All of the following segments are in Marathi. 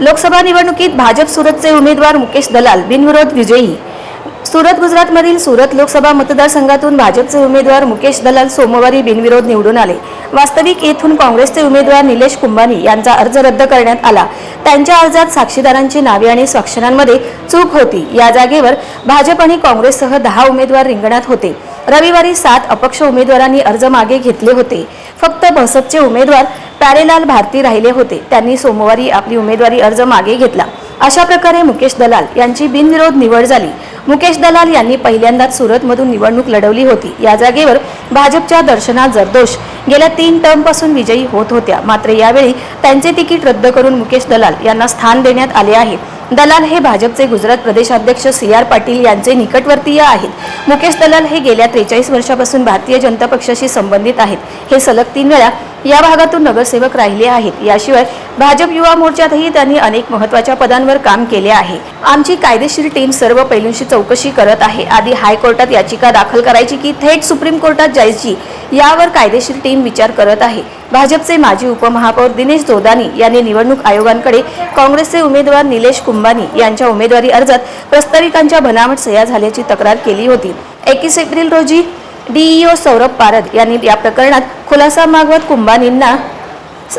लोकसभा निवडणुकीत भाजप सुरतचे उमेदवार मुकेश दलाल बिनविरोध विजयी. सुरत गुजरातमधील सुरत लोकसभा मतदारसंघातून भाजपचे उमेदवार मुकेश दलाल सोमवारी बिनविरोध निवडून आले. वास्तविक येथून काँग्रेसचे उमेदवार निलेश कुंभानी यांचा अर्ज रद्द करण्यात आला. त्यांच्या अर्जात साक्षीदारांची नावे आणि स्वाक्षरांमध्ये चूक होती. या जागेवर भाजप आणि काँग्रेससह दहा उमेदवार रिंगणात होते. रविवारी सात अपक्ष उमेदवारांनी अर्ज मागे घेतले होते. फक्त बसपचे उमेदवार प्यारेलाल भारती राहिले होते. त्यांनी सोमवारी आपली उमेदवारी अर्ज मागे घेतला. अशा प्रकारे मुकेश दलाल यांची बिनविरोध निवड झाली. मुकेश दलाल यांनी पहिल्यांदाच सुरतमधून निवडणूक लढवली होती. या जागेवर भाजपच्या दर्शना जरदोष. गेल्या तीन टर्मपासून विजयी होत होत्या. मात्र यावेळी त्यांचे तिकीट रद्द करून मुकेश दलाल यांना स्थान देण्यात आले आहे. दलाल हे भाजपचे गुजरात प्रदेशाध्यक्ष सी आर पाटील यांचे निकटवर्तीय आहेत. मुकेश दलाल हे गेल्या त्रेचाळीस वर्षापासून भारतीय जनता पक्षाशी संबंधित आहेत. हे सलग तीन वेळा या भागातून नगरसेवक राहिले आहेत. याशिवाय भाजप युवा मोर्चातही त्यांनी अनेक महत्त्वाच्या पदांवर काम केले आहे. आमची कायदेशीर टीम सर्व पैलूंशी चौकशी करत आहे. आधी हायकोर्टात याचिका दाखल करायची की थेट सुप्रीम कोर्टात जायची यावर कायदेशीर टीम विचार करत आहे. भाजपचे माजी उपमहापौर दिनेश जोदानी यांनी निवडणूक आयोगांकडे काँग्रेसचे उमेदवार निलेश कुंभानी यांच्या उमेदवारी अर्जात प्रस्ताविकांच्या बनावट सह्या झाल्याची तक्रार केली होती. एकवीस एप्रिल रोजी डीईओ सौरभ पारद यांनी या प्रकरणात खुलासा मागवत कुंभानींना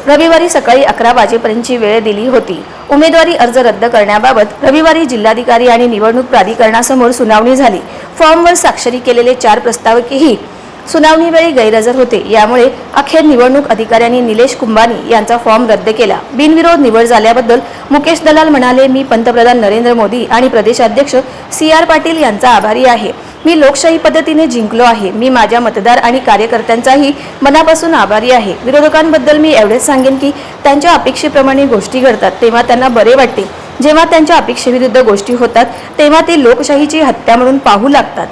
रविवारी सकाळी अकरा वाजेपर्यंतची वेळ दिली होती. उमेदवारी अर्ज रद्द करण्याबाबत रविवारी जिल्हाधिकारी आणि निवडणूक प्राधिकरणासमोर सुनावणी झाली. फॉर्मवर स्वाक्षरी केलेले चार प्रस्तावकही सुनावणीवेळी गैरहजर होते. यामुळे अखेर निवडणूक अधिकाऱ्यांनी निलेश कुंभानी यांचा फॉर्म रद्द केला. बिनविरोध निवड झाल्याबद्दल मुकेश दलाल म्हणाले मी पंतप्रधान नरेंद्र मोदी आणि प्रदेशाध्यक्ष सी आर पाटील यांचा आभारी आहे. मी लोकशाही पद्धतीने जिंकलो आहे. मी माझ्या मतदार आणि कार्यकर्त्यांचाही मनापासून आभारी आहे. विरोधकांबद्दल मी एवढेच सांगेन की त्यांच्या अपेक्षेप्रमाणे गोष्टी घडतात तेव्हा त्यांना बरे वाटते. जेव्हा त्यांच्या अपेक्षेविरुद्ध गोष्टी होतात तेव्हा ते लोकशाहीची हत्या म्हणून पाहू लागतात.